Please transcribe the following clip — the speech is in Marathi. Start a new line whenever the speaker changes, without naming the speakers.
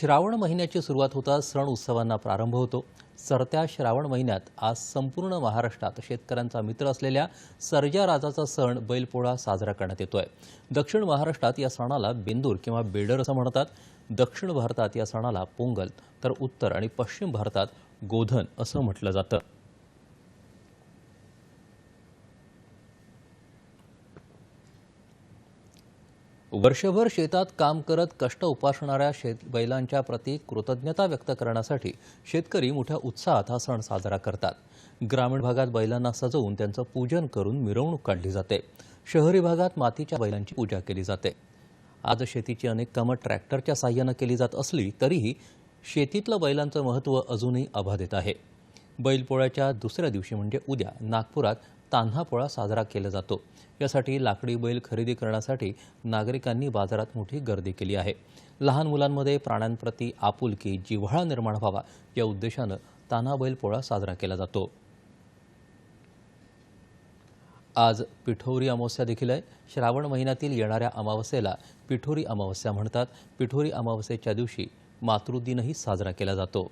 श्रावण महिन्याची सुरुवात होताच सण उत्सवांना प्रारंभ होतो. सरत्या श्रावण महिन्यात आज संपूर्ण महाराष्ट्रात शेतकऱ्यांचा मित्र असलेल्या सर्जा राजाचा सण बैलपोळा साजरा करण्यात येतोय. दक्षिण महाराष्ट्रात या सणाला बेंदूर किंवा बेडर असं म्हणतात. दक्षिण भारतात या सणाला पोंगल तर उत्तर आणि पश्चिम भारतात गोधन असं म्हटलं जातं. वर्षभर शेतात काम करत कष्ट उपासणाऱ्या शेत बैलांच्या प्रती कृतज्ञता व्यक्त करण्यासाठी शेतकरी मोठ्या उत्साहात हा सण साजरा करतात. ग्रामीण भागात बैलांना सजवून त्यांचं पूजन करून मिरवणूक काढली जाते. शहरी भागात मातीच्या बैलांची पूजा केली जाते. आज शेतीची अनेक कामं ट्रॅक्टरच्या साह्यानं केली जात असली तरीही शेतीतलं बैलांचं महत्त्व अजूनही अबाधित आहे. बैलपोळ्याच्या दुसऱ्या दिवशी म्हणजे उद्या नागपुरात तान्हा पोळा साजरा केला जातो. यासाठी लाकडी बैल खरेदी करण्यासाठी नागरिकांनी बाजारात मोठी गर्दी केली आहे. लहान मुलांमध्ये प्राण्यांप्रती आपुलकी जिव्हाळा निर्माण व्हावा या उद्देशानं तान्हा बैल पोळा साजरा केला जातो. आज पिठोरी अमावस्या देखील आहे. श्रावण महिन्यातील येणाऱ्या अमावस्येला पिठोरी अमावस्या म्हणतात. पिठोरी अमावस्येच्या दिवशी मातृदिनही साजरा केला जातो.